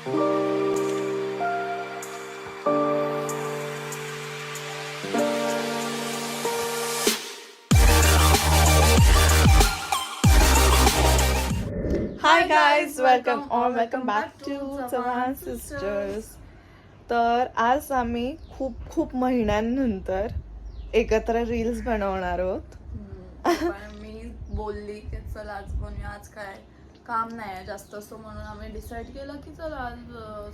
Hi guys welcome or welcome back to Chavan sisters तर आज आम्ही खूप खूप महिन्यांनंतर एकत्र रील्स बनवणार आहोत. मी बोलली की चल आज बनवूया. आज काय? काम नाही आहे. जास्त असतो म्हणून आम्ही डिसाईड केलं की चल आज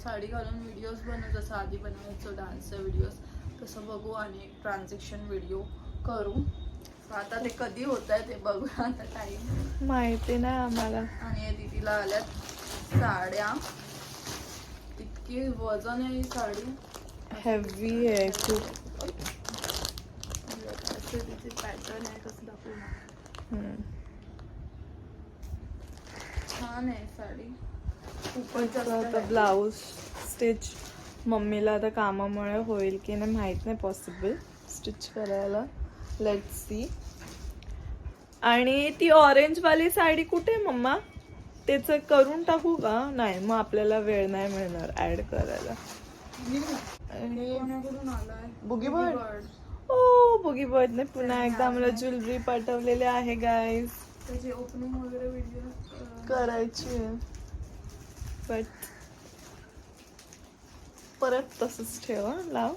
साडी घालून व्हिडिओज बनवू. जसं आधी बनवायचो डान्सचे व्हिडिओज तसं बघू आणि एक ट्रान्झॅक्शन व्हिडिओ करू. आता ते कधी होत आहे ते बघूया आता टाईम माहिती नाही आम्हाला. आणि दीदीला आल्यात साड्या. इतकी वजन आहे ही साडी. हेवी आहे खूप असे तिचे पॅटर्न आहे कसं दाखवू ना हम्म. छान आहे साडी. खूपच आता. ब्लाऊज स्टिच मम्मीला आता कामामुळे होईल की नाही माहीत नाही पॉसिबल स्टिच करायला. लेट सी आणि ती ऑरेंज वाली साडी कुठे आहे मम्मा? त्याचं करून टाकू का? नाही मग आपल्याला वेळ नाही मिळणार ऍड करायला. बुगी बर्ड ओ बुगी बर्डने पुन्हा एकदा आम्हाला ज्वेलरी पाठवलेली आहे गाईज त्याची ओपनिंग वगैरे व्हिडिओ करायची. आहे बट परत तसंच ठेवा लाव.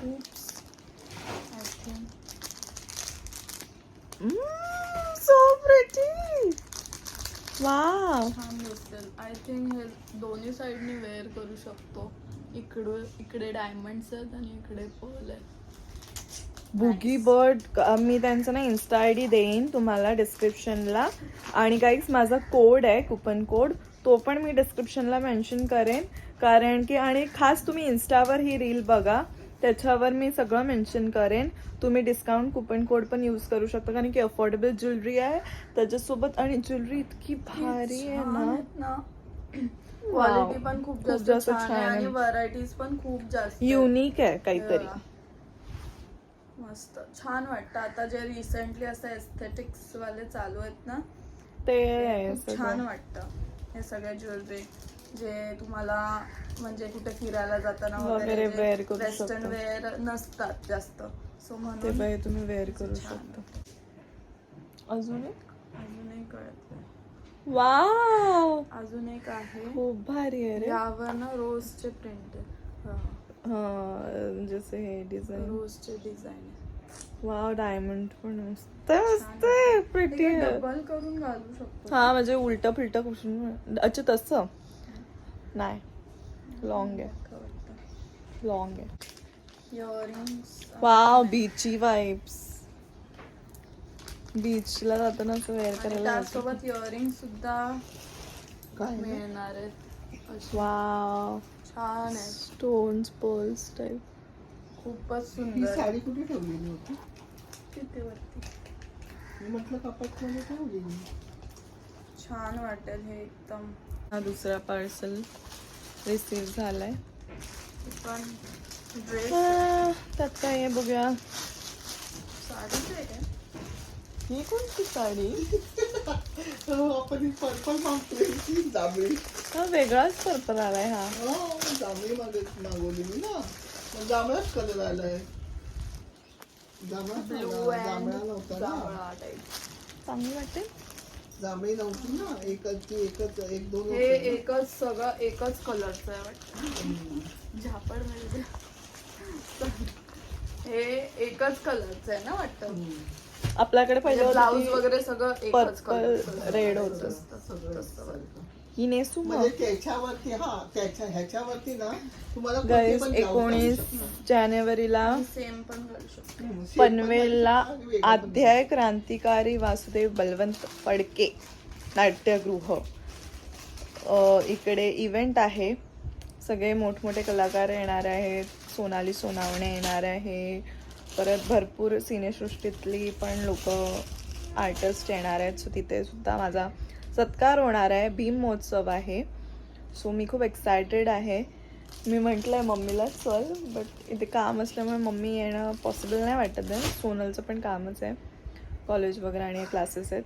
I think so pretty wow छान दिसेल. आय थिंक हे दोन्ही साईडनी वेअर करू शकतो. इकडे इकडे डायमंड्स आहेत आणि इकडे पर्ल आहे बुगी बर्ड मी त्यांचं ना इन्स्टा आय डी देईन तुम्हाला डिस्क्रिप्शनला आणि काहीच माझा कोड आहे कुपन कोड तो पण मी डिस्क्रिप्शनला मेन्शन करेन. कारण की आणि खास तुम्ही इन्स्टावर ही रील बघा. त्याच्यावर मी सगळं मेन्शन करेन. तुम्ही डिस्काउंट कुपन कोड पण यूज करू शकता. कारण की अफोर्डेबल ज्वेलरी आहे. त्याच्यासोबत आणि ज्वेलरी इतकी भारी आहे ना. क्वालिटी पण खूप जास्त छान आहे. आणि व्हरायटीज पण खूप जास्त. युनिक आहे काहीतरी. मस्त. छान वाटतं. आता जे रिसेंटली असं एस्थेटिक्स वाले चालू आहेत ना ते खूप. छान वाटतं. हे सगळे ज्वेलरी जे तुम्हाला म्हणजे कुठे फिरायला जाताना वगैरे करू वेस्टर्न. वेअर नसतात जास्त. सो ते म्हणून बाई तुम्ही वेअर करू छान. शकता. अजून एक? अजून एक कळत वाव! अजून एक आहे. खूप भारी आहे रे. यावर ना रोजचे प्रिंट आहे. हा. जसे हे डिझाईन रोजचे डिझाईन वाव डायमंड पण मस्त मस्त प्रिटी डबल करून घालू शकतो. हा म्हणजे उलट फिलट कुठून अच्छा तसं? नाही. लॉंग आहे. लॉंग आहे. इयरिंग्स वाव बीची वाईब्स बीचला जाताना असं वेअर करायला. त्यासोबत इयरिंग सुद्धा काय मिळणार आहेत. वाव छान आहे. स्टोन्स पर्ल्स टाईप खूपच ही सुंदर. साडी कुठे ठेवलेली होती? तिथे वरती मी म्हटलं छान वाटेल हे एकदम. हा दुसरा पार्सल रिसीव झालाय. हे पण ड्रेस त्यात काय आहे बघूया. साडीच आहे काय? ही कोणती साडी? हो, आपण पर्पल मागतोय ती जांभळी. हा वेगळाच पर्पल आलाय हा. हो जांभळी मागे मागवली मी ना. जांभळाच कलर आलाय. जांभळा ब्लू जांभळा अँड नव्हता ना? जांभळा टाईप चांगली वाटते. जांभळी नव्हती ना? एकच ती एकच एक दोन हे होते. ना. एकच सगळं एकच कलरचं आहे. वाटतं हम्म. झापड म्हणजे. हे एकच कलरचं आहे ना वाटतं? हम्म. आपल्याकडे पहिले होती ब्लाऊज वगैरे सगळं एकच पर्पल कलर रेड होतं. सगळं सारखं. ही नेसू मग म्हणजे त्याच्यावरती हा त्याच्या ह्याच्यावरती ना तुम्हाला कुठे पण एकोणीस घालू. जानेवारीला सेम पण घालू शकतो. हम्म, shape पण पनवेलला घालू शकता आणि वेगळं पण अध्याय क्रांतिकारी वासुदेव बलवंत फडके नाट्यगृह. अ, इकडे इव्हेंट आहे. सगळे मोठमोठे कलाकार येणार आहेत. सोनाली सोनावणे येणार आहे परत भरपूर सिनेसृष्टीतली पण लोक आर्टिस्ट येणार आहेत. सो तिथे सुद्धा माझा सत्कार होणार आहे भीम महोत्सव आहे. सो मी खूप एक्सायटेड आहे. मी म्हटलं आहे मम्मीला चल बट इथे काम असल्यामुळे मम्मी येणं पॉसिबल नाही वाटत आहे. सोनलचं पण कामच आहे. कॉलेज वगैरे आणि क्लासेस आहेत.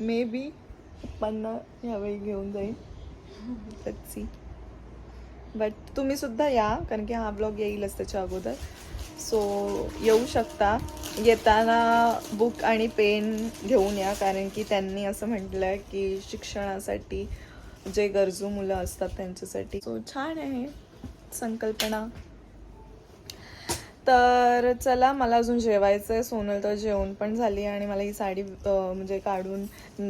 मे बी पप्पांना ह्यावेळी घेऊन जाईन सी बट तुम्हीसुद्धा या कारण की हा ब्लॉग येईलच त्याच्या अगोदर. सो येऊ शकता. येताना बुक आणि पेन घेऊन या कारण की त्यांनी असं म्हटलं आहे की शिक्षणासाठी जे गरजू मुलं असतात त्यांच्यासाठी. सो छान आहे संकल्पना. तर चला मला अजून जेवायचं आहे सोनल तर जेवण पण झाली आणि मला ही साडी म्हणजे काढून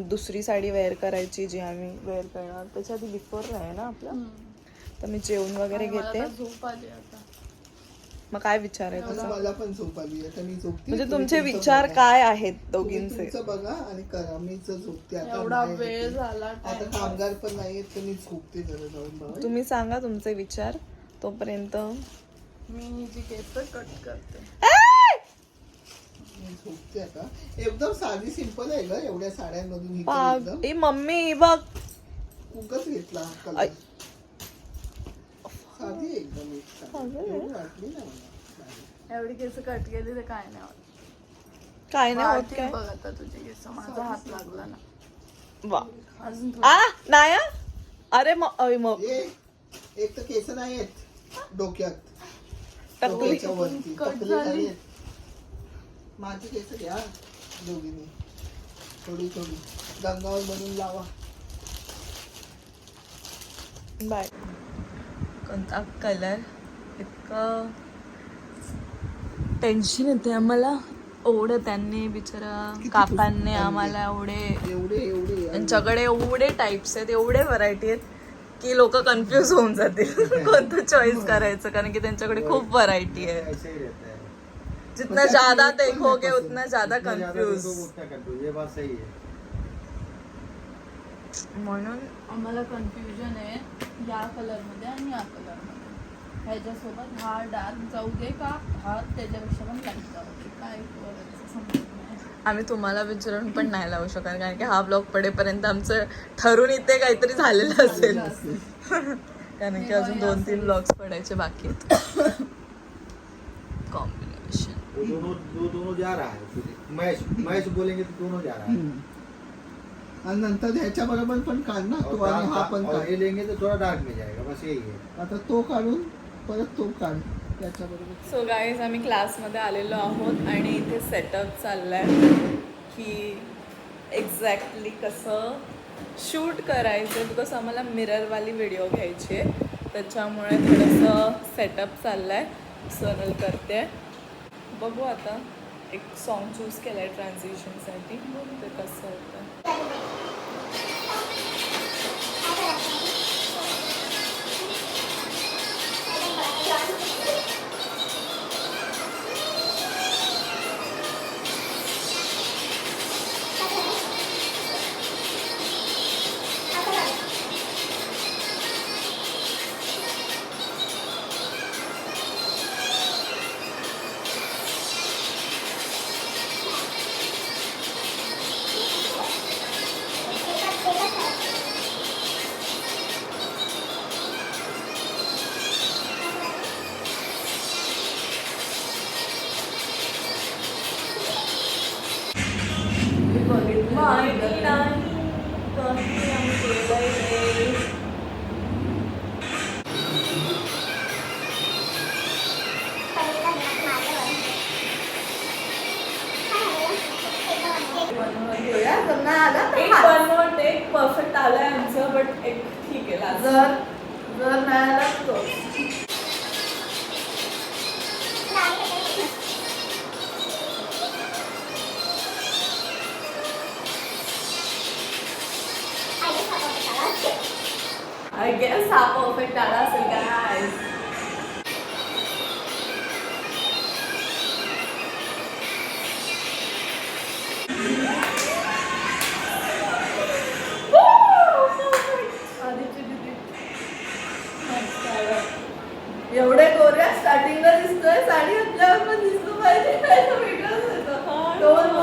दुसरी साडी वेअर करायची जी आम्ही वेअर करणार. त्याच्या आधी बिफोर आहे ना आपलं? तर मी जेवण वगैरे घेते. झोप आली मग काय विचार आहे तुझा? मला पण झोप आली आता मी झोपते म्हणजे तुमचे विचार. काय आहेत दोघींचे? तुमचं बघा आणि करा मी तर झोपते आता एवढा नाही वेळ. झाला आता. कामगार पण नाहीये तर मी झोपते जरा जाऊन तुम्ही सांगा तुमचे विचार तोपर्यंत. मी जी केस कट करते. मी झोपते आता. एकदम साधी सिंपल आहे ग एवढ्या साड्यांमधून ही मम्मी बघ. उगच घेतला हा कलर आई. साधी आहे एकदम एक साडी. पागल आहे. एवढी केस कट केली तर काय नाही होत. काय नाही होत काय? बघ आता तुझे केस. माझा हात लागला ना. वा. अजून थोडी- आ नाही? अरे मग अय मग. ए, एक तर केस नाही आहेत डोक्यात. टकली डोक्याच्या वरती कट टकली झाली. नाही आहेत. माझी केस घ्या दोघींनी. थोडी थोडी. गंगावर बनवून लावा. बाय. कोणता कलर? इतकं टेन्शन येते आम्हाला. एवढं त्यांनी बिचारा काकांनी आम्हाला एवढे एवढे एवढे. त्यांच्याकडे एवढे टाइप्स आहेत एवढे व्हरायटी आहेत की लोक कन्फ्युज होऊन जातील. कोणतं चॉईस करायचं? कारण की त्यांच्याकडे खूप व्हरायटी आहे. ही है. जितना ज्यादा देखोगे उतना ज्यादा कन्फ्यूज. ये बात सही है। म्हणून आम्हाला कन्फ्युजन आहे या कलरमध्ये आणि या कलरमध्ये. ह्याच्यासोबत हा डार्क जाऊ दे का? हा त्याच्यापेक्षा पण लाइट जाऊ दे. काय करायचं समजत नाही. आम्ही तुम्हाला विचारून पण नाही लावू शकणार कारण की हा ब्लॉग पडेपर्यंत आमचं ठरून इथे काहीतरी झालेलं असेल. कारण की अजून दोन तीन ब्लॉग्स पडायचे बाकी आहेत. कॉम्बिनेशन दोनों दोनों जा रहा है फिर मैच मैच बोलेंगे तो दोनों जा रहा है। आणि नंतर ह्याच्या बरोबर पण काढ ना तो और आणि हा पण और काढ. ये लेंगे तो थोड़ा डार्क में जाएगा बस यही है. आता तो काढून परत तो काढ त्याच्या बरोबर. सो गाईज आम्ही क्लासमध्ये आलेलो आहोत आणि इथे सेटअप चाललाय की एक्झॅक्टली कसं शूट करायचं बिकॉज आम्हाला मिररवाली व्हिडिओ घ्यायची आहे. त्याच्यामुळे थोडंसं सेटअप चाललाय. सोनल करते. बघू आता एक सॉन्ग चूज केलं आहे ट्रान्झिशनसाठी ते कसं होतं. माहिती परफेक्ट आला असेल गोऱ्या स्टार्टिंगला दिसतोय साडी घातल्यावर पण पाहिजे वेगळंच होतं. दोन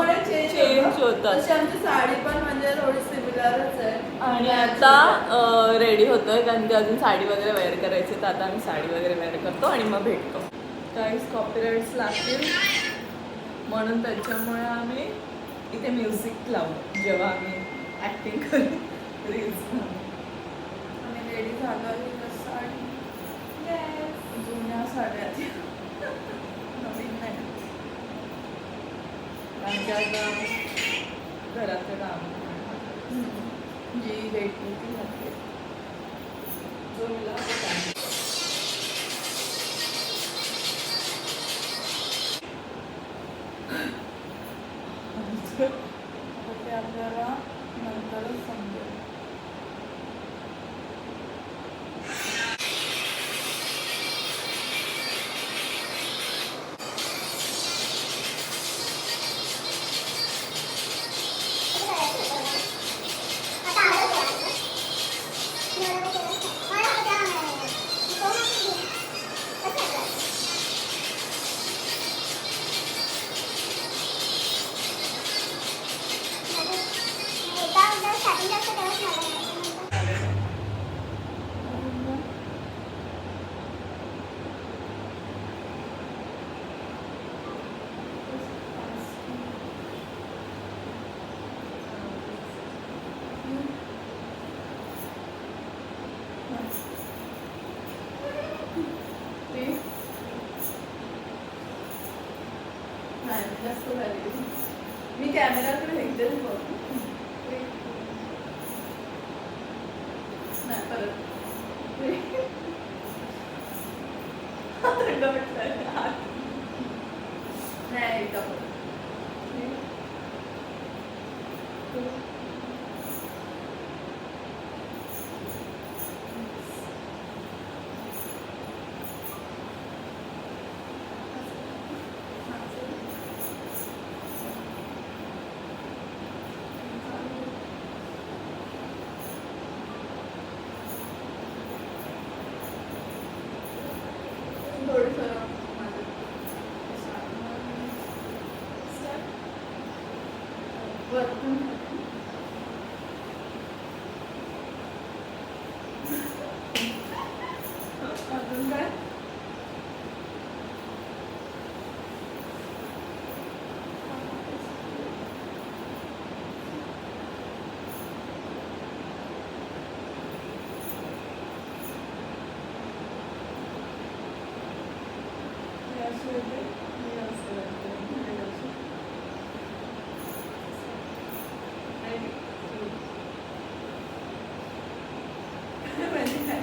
चेंज होतात. तशी आमची साडी पण म्हणजे थोडी सिमिलरच आहे आणि आता रेडी होतोय कारण की अजून साडी वगैरे वेअर करायची तर आता आम्ही साडी वगैरे वेअर करतो आणि मग भेटतो. काहीच कॉपीराईट्स लागतील. म्हणून त्याच्यामुळे आम्ही इथे म्युझिक लावू. जेव्हा आम्ही ऍक्टिंग करून रील्स आम्ही रेडी झालो साडी. जुन्या साड्या. नवीन नाही. कारण की आता घराचं काम जी भेटली ती घातली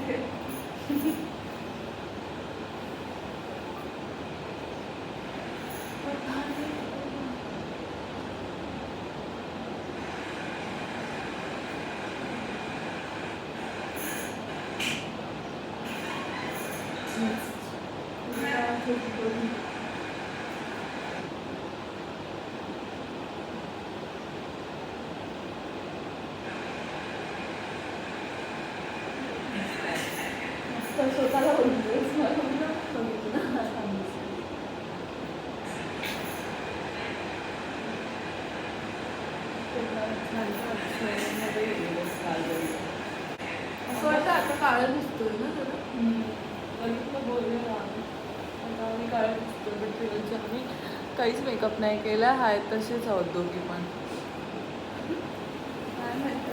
Thank you. काळं दिसतोय ना जरा? बघितलं बोलले ना आता आम्ही काळं दिसतो बट आम्ही काहीच मेकअप नाही केला. हाय तसेच आहोत दोघी पण. काय माहीत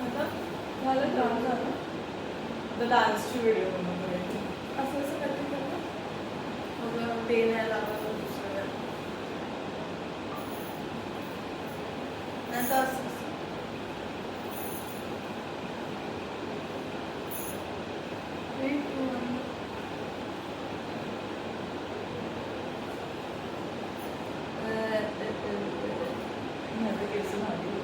आता झालं काम झालं? आता डान्सची व्हिडिओ बनवतो असं असं करते का? मग ते नाही लावायचं दुसरं. नाही तर असं असं. Three, two, one. अं, अं, अं, अं. माझं केस मागे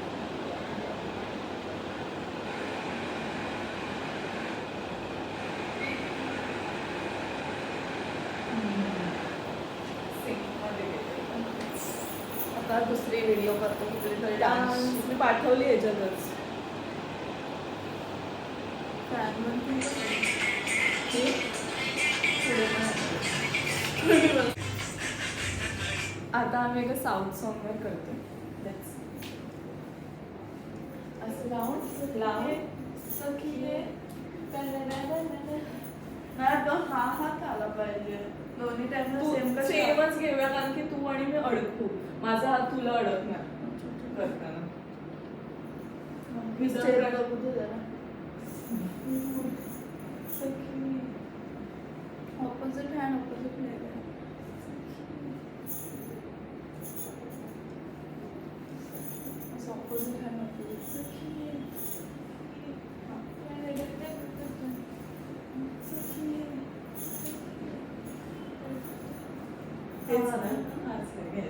आता दुसरी व्हिडिओ करतो कुठली तरी डान्स मी पाठवली याच्यातच. आता आम्ही एका साऊथ सॉंगवर करतो. असं लावून लावून. तो हा हात आला पाहिजे. दोन्ही टाइम सेम सेमच घेऊया कारण की तू आणि मी अडकू. माझा हात तुला अडकणार. करताना. चेहरा बघू दे जरा. ऑपोजिट हँड ऑपोजिट लेग असं ऑपोजिट हँड ऑपोजिट कुठे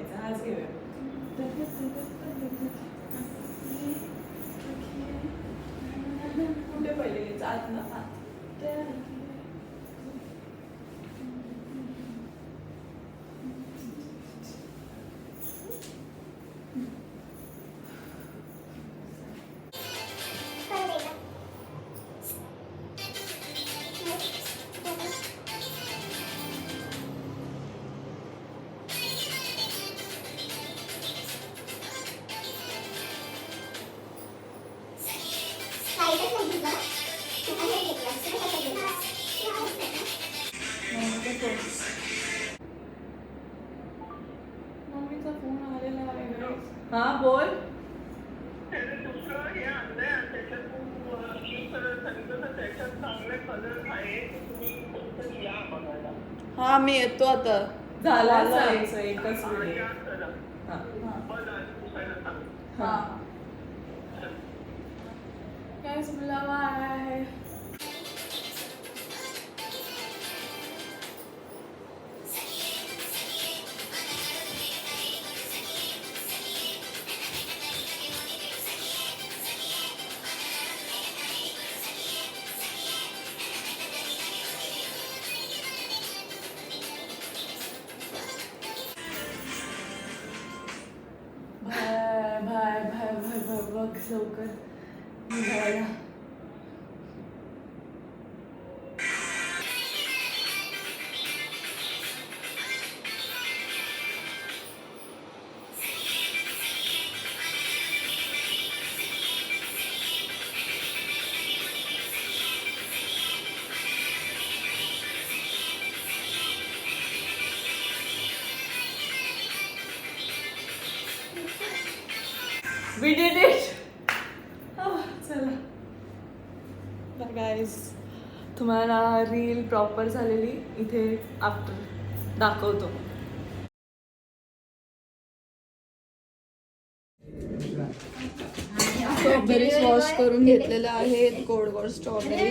मम्मीचा फोन आलेला आहे हा बोल. हा मी येतो आता. झाला एकच व्हिडिओ हा. भाय भाय भाय भाय भाय बघ लवकर Proper झालेली इथे आफ्टर दाखवतो. स्ट्रॉबेरीज वॉश करून घेतलेल्या आहेत गोड गोड स्ट्रॉबेरी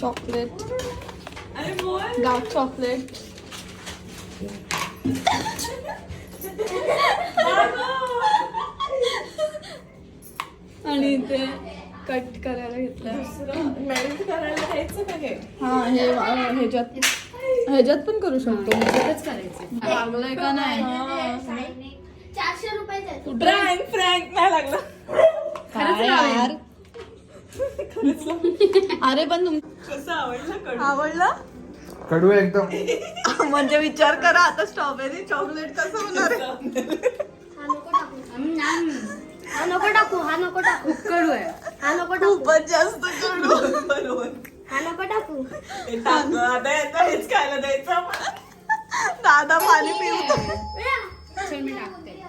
चॉकलेट डार्क चॉकलेट आणि इथे कट करायला घेतलं. मेल्ट करायला द्यायचं का हे? हा हे ह्याच्यात ह्याच्यात पण करू शकतो. लागलंय का नाही? चारशे रुपये फ्रँक फ्रँक नाही लागलं. काय यार? अरे पण तुम कसं आवडलं आवडला? कडू एकदम. म्हणजे विचार करा आता स्ट्रॉबेरी चॉकलेट कसं होणार? आहे? हा नको टाकू हा नको टाकू. हा कडू आहे. हा नको टाकू. खूपच जास्त कडू बरोबर हा नको टाकू. हे आता याचं हेच खायला द्यायचं. दादा पाणी पिऊ चल मी टाकते.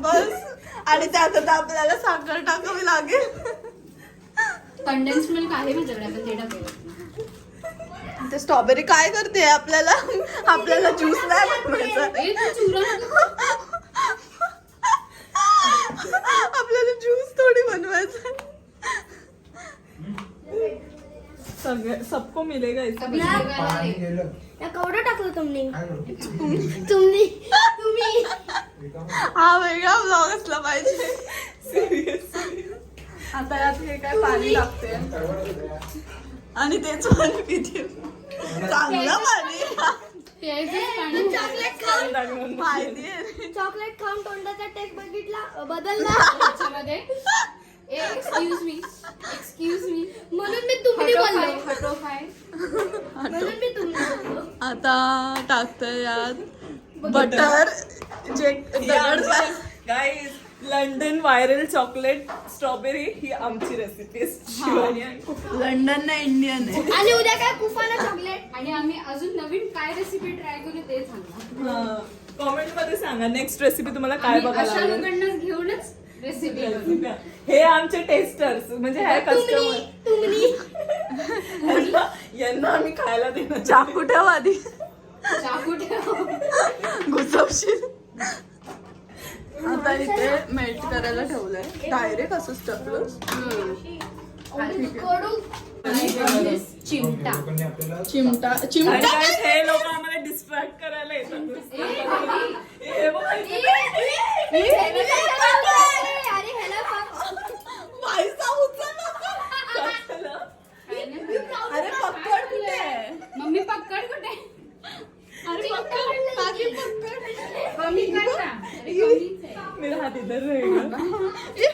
बस. आणि त्यात आता आपल्याला साखर टाकावी लागेल. कंडेन्स मिल्क आहे माझ्याकडे आपण ते टाकूया ते स्ट्रॉबेरी काय करते आपल्याला? आपल्याला ज्यूस नाही बनवायचा. ए, तू चुरा नको. आपल्याला ज्यूस थोडी बनवायचा. सगळे सबको मिलेगा इसमें. पाणी. गेलं. टाकलं तुम्ही हा वेगळा ब्लॉग असला पाहिजे. आता यात हे काय पाणी लागते आणि तेच पाणी पिते चांगलं पाणी. चॉकलेट खाऊन माहिती आहे चॉकलेट खाऊन तोंडाचा टेस्ट बघितला बदलला. त्याच्यामध्ये. एक्सक्यूज मी एक्सक्यूज मी म्हणून मी फाय म्हणून मी बोललो. आता टाकतोय यात बटर जे दगड guys London viral chocolate strawberry ही आमची रेसिपी लंडन ना इंडियन आहे. आणि उद्या काय? कुफाना चॉकलेट आणि आम्ही अजून नवीन काय रेसिपी ट्राय करू ते सांगा हा. कॉमेंटमध्ये सांगा. नेक्स्ट रेसिपी तुम्हाला काय बघायला अशा आवडेल? लोकांनाच घेऊनच रेसिपी हे आमचे टेस्टर्स म्हणजे हे कस्टमर यांना आम्ही खायला देणार. चाकू ठेव आधी. चाकू ठेव. घुसवशील. आता इथे मेल्ट करायला ठेवलंय. डायरेक्ट असंच टाकलं चिमटा. चिमटा? चिमटा हे लोक आम्हाला डिस्ट्रॅक्ट करायला? अरे पकड कुठे? आहे? मम्मी पक्कड कुठे? अरे पकड. काकी अरे. मेरा इधर रहेगा हे।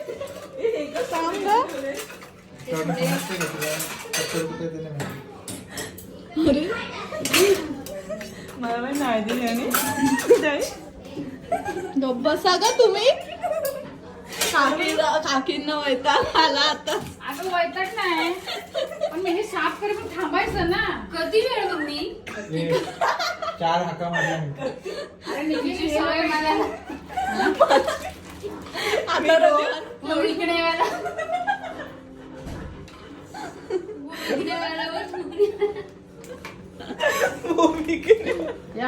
मला पण नाही दिली आणि गप्प बसा का तुम्ही? काकी काकींना वैताग आला आता। अगं वैताग नाही. पण मी हे साफ करे पण थांबायचं ना. कधी वेळ मम्मी? हे चार हाका मारल्या मी अरे नेहमीची सवय मला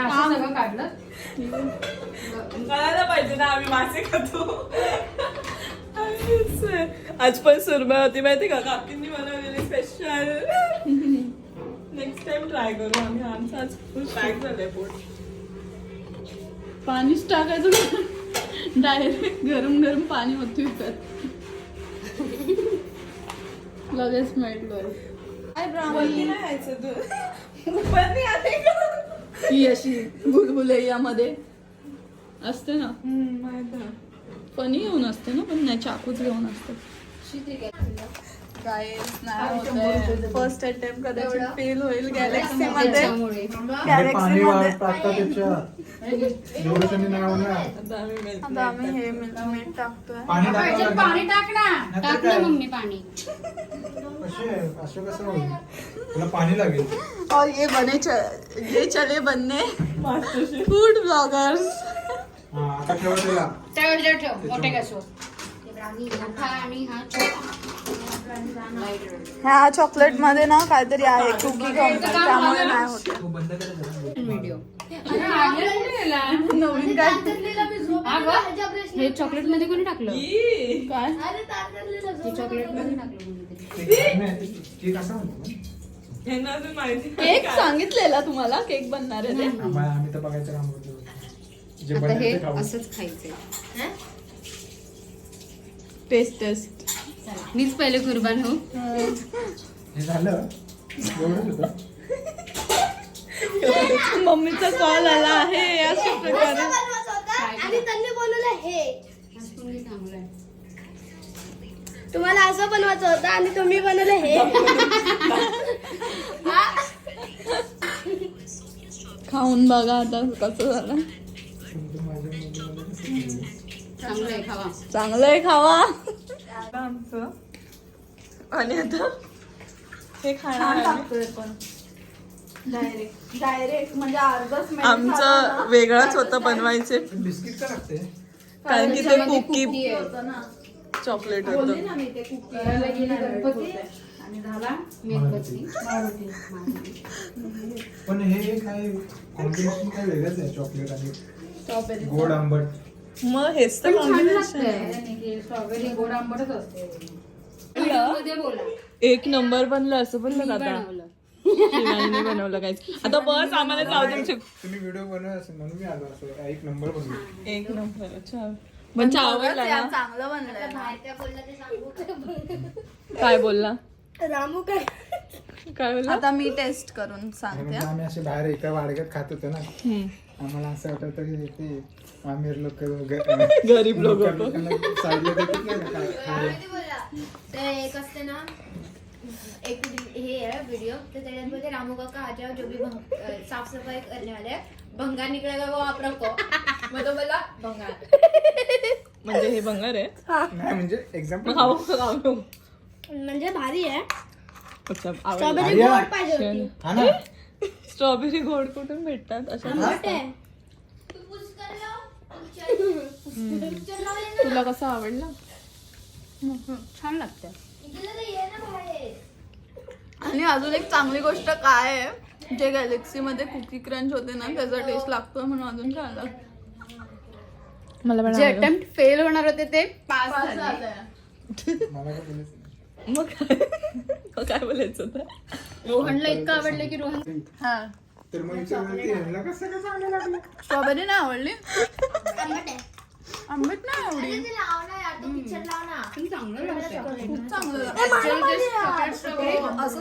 आता काढलं कळायला पाहिजे ना आम्ही मासे खातो आज पण सुरमई होती माहिती का काकींनी बनवलेली स्पेशल नेक्स्ट टाइम ट्राय करू आम्ही आमचं आज फुल पॅक झालंय पोट पाणीच टाकायचं डायरेक्ट गरम गरम पाणी होती लगेच मिळलोय काय ब्राह्मणी? नाही यायचं तू ही अशी बुलबुलैयामध्ये असते ना? फनी घेऊन असते ना पण नाही चाकूच घेऊन असते. फर्स्ट अटेम्प्ट कदाचित फेल होईल गॅलेक्सी मध्ये. हे आता आम्ही हे मीठ टाकतोय. पाणी पाहिजे टाकावं पाणी. लागेल. टाक ना. नाहीतर टाक ना काय? मम्मी पाणी. असे असं कसं होईल? तुला पाणी लागेल. और ये बने च- ये चले बनने. फूड ब्लॉगर्स हा आता ठेवा ठेव मोठे आणि हा छोटा ह्या चॉकलेटमध्ये ना काहीतरी आहे कुकी त्यामुळे नाही होते. व्हिडिओ नवीन काय? हे चॉकलेटमध्ये कोणी टाकलं? काय? चॉकलेटमध्ये टाकलं कोणीतरी. केक सांगितलेला तुम्हाला? केक बनणार आहे आम्ही तर बघायचं काम करतो हे असंच खायचंय. टेस्ट टेस्ट मीच पहिले कुर्बान हो हे झालं. मम्मीचा कॉल आला आहे अशा प्रकारे. आणि त्यांनी हे. तुम्हाला असं बनवायचं होतं आणि तुम्ही बनवलं हे. खाऊन बघा आता कसं झालं. तुमचं माझ्या मध्ये कसं केलं? चांगलं आहे खावा. खावा आमचं आणि आता हे खाणार पण. डायरेक्ट डायरेक्ट म्हणजे अर्धच आमचं वेगळंच होतं बनवायचे. पण बिस्किट का लागते कारण की ते त्याच्यामध्ये कुकी cookie आहे. चॉकलेट होतं. करायला गेली गणपती. आणि झाला मेणबत्ती. पण हे काय कॉम्बिनेशन काय वेगळंच आहे चॉकलेट आणि गोड आंबट. मग हेच तर पण स्ट्रॉबेरी गोड आंबटच असते एक नंबर बनलं असं आता? बनवलं. शिवानीने बनवलं काय आता बस आम्हाला जाऊ दे तुम्ही व्हिडिओ बनवा असं म्हणून मी आलो असं. एक नंबर बनवू एक नंबर अच्छा म्हणजे आवडला ना? चांगलं बनलं काय बोलला रामू काय? काय बोलला? आता मी टेस्ट करून सांगते. म्हणजे आम्ही असे बाहेर एका वाडग्यात खात होतो ना. आम्हाला असं वाटतं आमिर लोक गरीब लोक साईडला देतात नाही का काय- काय. ते एक असते ना एक हे है वीडियो तो त्याच्यामध्ये रामू काका आ जाओ जो भी साफ़ सफ़ाई करने वाले हैं, भंगा निकलेगा वो आप रखो मैं तो बोला भंगा। म्हणजे हे भंगार आहे? नाही म्हणजे एक्झाम्पल खाऊ खाऊ म्हणजे भारी आहे. अच्छा स्ट्रॉबेरी भारी आहे. गोड पाहिजे होती. हा ना? स्ट्रॉबेरी गोड कुठून भेटतात अशा तुला कसं आवडलं? छान लागतं. इकडे तर ये ना बाहेर आणि अजून एक चांगली गोष्ट काय आहे? जे गॅलेक्सी मध्ये कुकी क्रंच होते ना त्याचा टेस्ट लागतोय म्हणून अजून छान लागतं. मला जे. अटेम्प्ट फेल होणार होते ते पास पाच झाले. मग काय? बोलायचं होतं रोहनला इतकं आवडलं की रोहन हा. तर मग विचारलं की ह्यांना कसं काय चांगलं लागलं? स्ट्रॉबेरी नाही आवडली? आंबट नाही खूप चांगलं.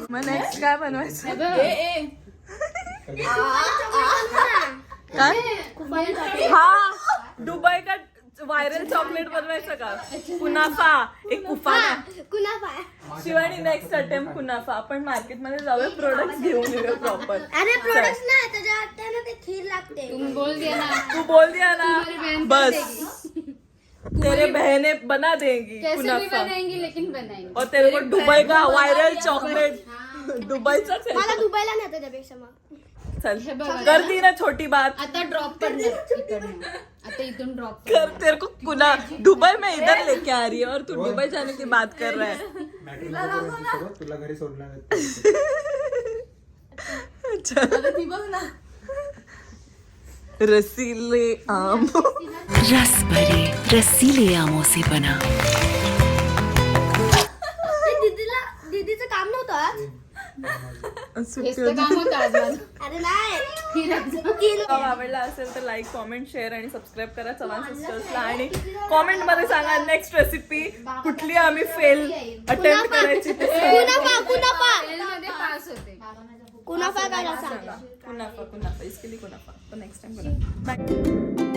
मग नेक्स्ट काय बनवायचं. काय? हा. दुबई का व्हायरल चॉकलेट बनवायचं का? कुनाफा. एक कुफाना कुणाफा शिवानी नेक्स्ट अटेम्प्ट कुनाफा. आपण मार्केटमध्ये जाऊया प्रोडक्ट घेऊन येऊया प्रॉपर अरे प्रोडक्ट नाही त्याच्या वाटतं ना ते खीर लागते. तुम बोल दिया ना. तू बोल दिया ना. बस. तेरे बहने बना देंगी कैसे भी कुनाफा. बनाएंगे लेकिन बनाएंगे. और तेरे को दुबई का व्हायरल चॉकलेट दुबईचाच आहे मला दुबईला नाही त्याच्यापेक्षा मग. चल. हे बघ कर दी ना छोटी बात. आता ड्रॉप करणार इकडनं. आता इथून ड्रॉप कर. तेरे को कुना दुबई में इधर लेके आ रही है और तू दुबई जाने की बात कर रहा है. तुझ्यासोबत, तुला घरी सोडणार आहेत. अच्छा. आता ती बघ ना. रसीले आम. रस भरे रसीले आमों से बना. दीदीला दीदीचं काम नव्हतं आज? आवडला असेल तर लाईक कॉमेंट शेअर आणि सबस्क्राईब करा चव्हाण सिस्टर्सला आणि कॉमेंटमध्ये सांगा नेक्स्ट रेसिपी कुठली आम्ही फेल अटेम्प्ट करायची करायचा कुनाफा कुनाफा इसके लिए कुनाफा तो नेक्स्ट टाइम कुनाफा बाय